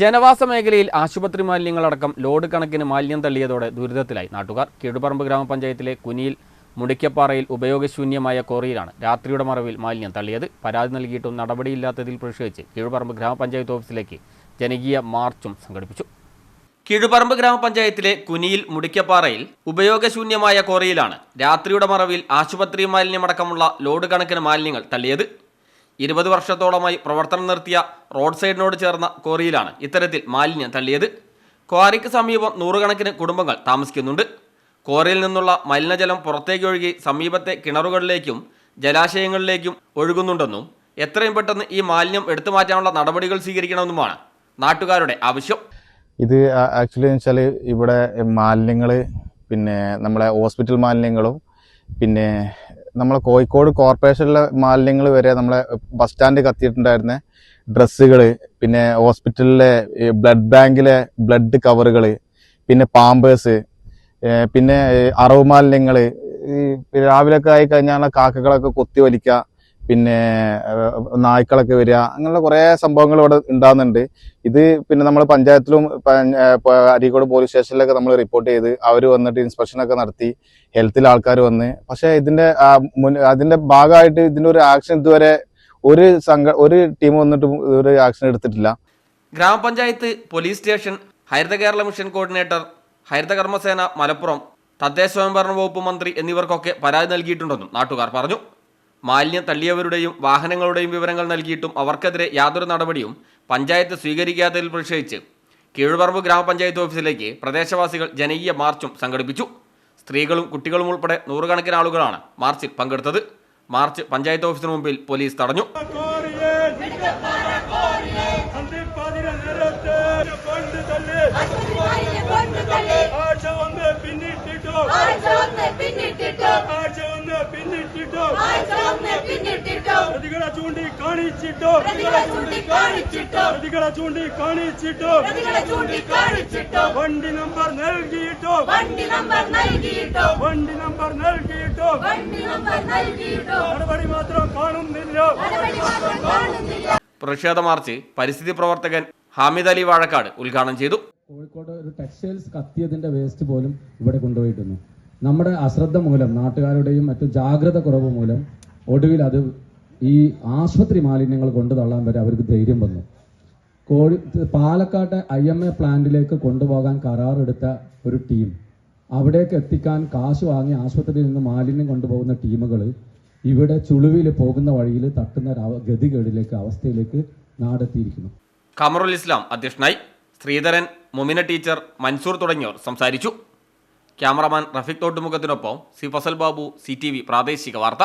ജനവാസ മേഖലയിൽ ആശുപത്രി മാലിന്യങ്ങളടക്കം ലോഡ് കണക്കിന് മാലിന്യം തള്ളിയതോടെ ദുരിതത്തിലായി. നാട്ടുകാർ കീഴുപറമ്പ് ഗ്രാമപഞ്ചായത്തിലെ കുനിയിൽ മുടിക്കപ്പാറയിൽ ഉപയോഗശൂന്യമായ കോറിയിലാണ് രാത്രിയുടെ മറവിൽ മാലിന്യം തള്ളിയത്. പരാതി നൽകിയിട്ടും നടപടിയില്ലാത്തതിൽ പ്രതിഷേധിച്ച് കീഴുപറമ്പ് ഗ്രാമപഞ്ചായത്ത് ഓഫീസിലേക്ക് ജനകീയ മാർച്ചും സംഘടിപ്പിച്ചു. കീഴുപറമ്പ് ഗ്രാമപഞ്ചായത്തിലെ കുനിയിൽ മുടിക്കപ്പാറയിൽ ഉപയോഗശൂന്യമായ കോറിയിലാണ് രാത്രിയുടെ മറവിൽ ആശുപത്രി മാലിന്യമടക്കമുള്ള ലോഡ് കണക്കിന് മാലിന്യങ്ങൾ തള്ളിയത്. ഇരുപത് വർഷത്തോളമായി പ്രവർത്തനം നിർത്തിയ റോഡ് സൈഡിനോട് ചേർന്ന കോറിയിലാണ് ഇത്തരത്തിൽ മാലിന്യം തള്ളിയത്. ക്വാറിക്ക് സമീപം നൂറുകണക്കിന് കുടുംബങ്ങൾ താമസിക്കുന്നുണ്ട്. കോറിയിൽ നിന്നുള്ള മലിനജലം പുറത്തേക്ക് ഒഴുകി സമീപത്തെ കിണറുകളിലേക്കും ജലാശയങ്ങളിലേക്കും ഒഴുകുന്നുണ്ടെന്നും എത്രയും പെട്ടെന്ന് ഈ മാലിന്യം എടുത്തു മാറ്റാനുള്ള നടപടികൾ സ്വീകരിക്കണമെന്നുമാണ് നാട്ടുകാരുടെ ആവശ്യം. ഇത് ആക്ച്വലി വെച്ചാൽ ഇവിടെ മാലിന്യങ്ങൾ പിന്നെ നമ്മളെ ഹോസ്പിറ്റൽ മാലിന്യങ്ങളും പിന്നെ നമ്മളെ കോഴിക്കോട് കോർപ്പറേഷനിലെ മാലിന്യങ്ങൾ വരെ നമ്മളെ ബസ് സ്റ്റാൻഡ് കത്തിയിട്ടുണ്ടായിരുന്ന ഡ്രസ്സുകൾ പിന്നെ ഹോസ്പിറ്റലിലെ ബ്ലഡ് ബാങ്കിലെ ബ്ലഡ് കവറുകൾ പിന്നെ പാമ്പേഴ്സ് പിന്നെ അറവ് മാലിന്യങ്ങൾ രാവിലെയൊക്കെ ആയി കഴിഞ്ഞാൽ കാക്കകളൊക്കെ കൊത്തി വലിക്കുക പിന്നെ നായ്ക്കളൊക്കെ വരിക അങ്ങനെയുള്ള കുറേ സംഭവങ്ങൾ ഇവിടെ ഉണ്ടാകുന്നുണ്ട് ഇത് പിന്നെ നമ്മൾ പഞ്ചായത്തിലും അരീക്കോട് പോലീസ് സ്റ്റേഷനിലൊക്കെ നമ്മൾ റിപ്പോർട്ട് ചെയ്ത് അവർ വന്നിട്ട് ഇൻസ്പെക്ഷനൊക്കെ നടത്തി ഹെൽത്തിൽ ആൾക്കാർ വന്ന്. പക്ഷേ ഇതിന്റെ അതിന്റെ ഭാഗമായിട്ട് ഇതിന്റെ ഒരു ആക്ഷൻ ഇതുവരെ ഒരു സംഘ ഒരു ടീം വന്നിട്ട് ഒരു ആക്ഷൻ എടുത്തിട്ടില്ല. ഗ്രാമപഞ്ചായത്ത് police station Haritha Kerala mission coordinator Haritha Karmasena Malappuram തദ്ദേശ സ്വയംഭരണ വകുപ്പ് മന്ത്രി എന്നിവർക്കൊക്കെ പരാതി നൽകിയിട്ടുണ്ടെന്നും നാട്ടുകാർ പറഞ്ഞു. മാലിന്യം തള്ളിയവരുടെയും വാഹനങ്ങളുടെയും വിവരങ്ങൾ നൽകിയിട്ടും അവർക്കെതിരെ യാതൊരു നടപടിയും പഞ്ചായത്ത് സ്വീകരിക്കാത്തതിൽ പ്രതിഷേധിച്ച് കീഴുപറമ്പ് ഗ്രാമപഞ്ചായത്ത് ഓഫീസിലേക്ക് പ്രദേശവാസികൾ ജനകീയ മാർച്ചും സംഘടിപ്പിച്ചു. സ്ത്രീകളും കുട്ടികളും ഉൾപ്പെടെ നൂറുകണക്കിന് ആളുകളാണ് മാർച്ചിൽ പങ്കെടുത്തത്. മാർച്ച് പഞ്ചായത്ത് ഓഫീസിന് മുമ്പിൽ പോലീസ് തടഞ്ഞു. പ്രതികളെ ചൂണ്ടി കാണിച്ചിട്ടോ പ്രതികളെ ചൂണ്ടി കാണിച്ചിട്ടു പ്രതികളെ ചൂണ്ടി കാണിച്ചിട്ടോ പ്രതികളെ ചൂണ്ടി കാണിച്ചിട്ടു വണ്ടി നമ്പർ നൽകിയിട്ടോ. വണ്ടി നമ്പർ നൽകിയിട്ടോ. വണ്ടി നമ്പർ നൽകിയിട്ടോ. വണ്ടി നമ്പർ നൽകിയിട്ടു. നടപടി മാത്രം കാണുന്നില്ല. നടപടി മാത്രം കാണുന്നില്ല. പ്രതിഷേധ മാർച്ച് പരിസ്ഥിതി പ്രവർത്തകൻ ഹാമിദ് അലി വാഴക്കാട് ഉദ്ഘാടനം ചെയ്തു. കോഴിക്കോട് ഒരു ടെക്സ്റ്റൈൽസ് കത്തിയതിന്റെ വേസ്റ്റ് പോലും ഇവിടെ കൊണ്ടുപോയിട്ടുണ്ട്. നമ്മുടെ അശ്രദ്ധ മൂലം നാട്ടുകാരുടെയും മറ്റു ജാഗ്രത കുറവ് മൂലം ഒടുവിൽ അത് ഈ ആശുപത്രി മാലിന്യങ്ങൾ കൊണ്ടു തള്ളാൻ വരെ അവർക്ക് ധൈര്യം വന്നു. കോഴി പാലക്കാട്ടെ ഐ എം എ പ്ലാന്റിലേക്ക് കൊണ്ടുപോകാൻ കരാറെടുത്ത ഒരു ടീം. അവിടേക്ക് എത്തിക്കാൻ കാശ് വാങ്ങി ആശുപത്രിയിൽ നിന്ന് മാലിന്യം കൊണ്ടുപോകുന്ന ടീമുകൾ ഇവിടെ ചുളുവിൽ പോകുന്ന വഴിയിൽ തട്ടുന്ന ഗതികേടിലേക്ക് അവസ്ഥയിലേക്ക് നാടെത്തിയിരിക്കുന്നു. കമറുൽ ഇസ്ലാം അധ്യക്ഷനായി ശ്രീധരൻ മുമിന ടീച്ചർ മൻസൂർ തുടങ്ങിയവർ സംസാരിച്ചു. Cameraman Rafeeq തോട്ടുമുഖത്തിനൊപ്പം C Fazal Babu C T V പ്രാദേശിക വാർത്ത.